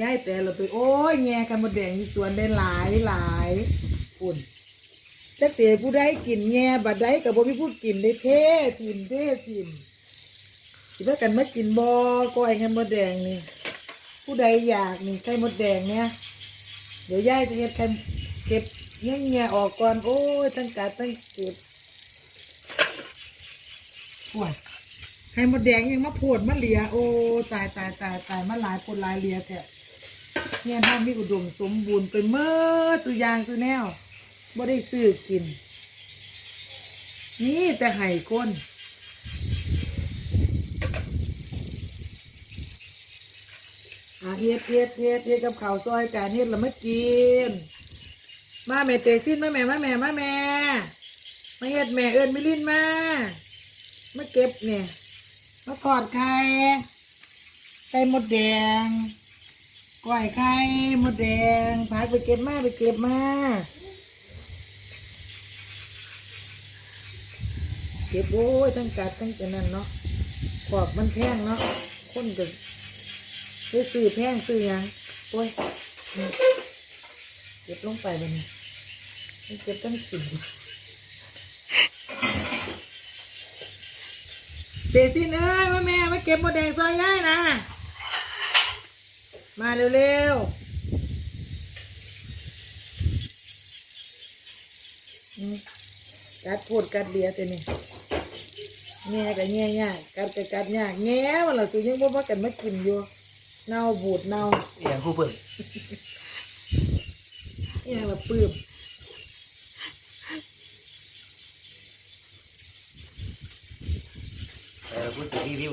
ย้ายแต่เราไปโอ้ยแง่กันหมดแดงที่สวนได้หลายหลายคุณจักเสียผู้ใดกินแง่บัดใดกับบ่มีผู้กินได้เท่ทีมเท่ทีมสิว่ากันมากินบ่ก้อยไข่มดแดงนี่ ผู้ใดอยากนี่ไข่มดแดงเนี่ยเดี๋ยวยายจะเฮ็ดไข่เก็บแง่แง่ออกก่อนโอ้ยตั้งกัดตั้งเก็บปวดไข่มดแดงยังมาโผดมาเหลียโอ้ตายตายตายตายมาหลายคนหลายเหลียแท้ เนี่ยท่ามีอุดมสมบูรณ์ไปเมื่อสุยางสุแนวบ่ได้ซื้อกิน นี่แต่ไห้คนอาเฮ็ดเฮ็ดเฮ็ดเฮ็ดกับข้าวซอยการเฮ็ดแล้วมากิน มาแม่เตซินมาแม่มาแม่มาแม่มาเฮ็ดแม่เอิ้นมิลินมา มาเก็บเนี่ยมาทอดไข่ไข่มดแดง ก้อยไข่มดแดงพาไปเก็บมาไปเก็บมา เก็บโอ้ยทั้งกัดทั้งจะนั่นเนาะขอบมันแพงเนาะคนก็ไปซื้อแพงซื้อยังโอ้ยเก็บลงไปบัดนี้เก็บทั้งขินเดซินเอ้ยมาแม่มาเก็บหมดแดงซอยย่ายนะ มาเร็วๆอืมกัดพูดกัดเบียร์ตัวนี้แง่กับแง่ยากกัดกับกัดยากแง่มันละสูยังบ่มากันมากินอยู่เน่าบูดเน่าอย่างผู้เปิดนี่ยังแบบปื้มเออพูดถึงรีวิว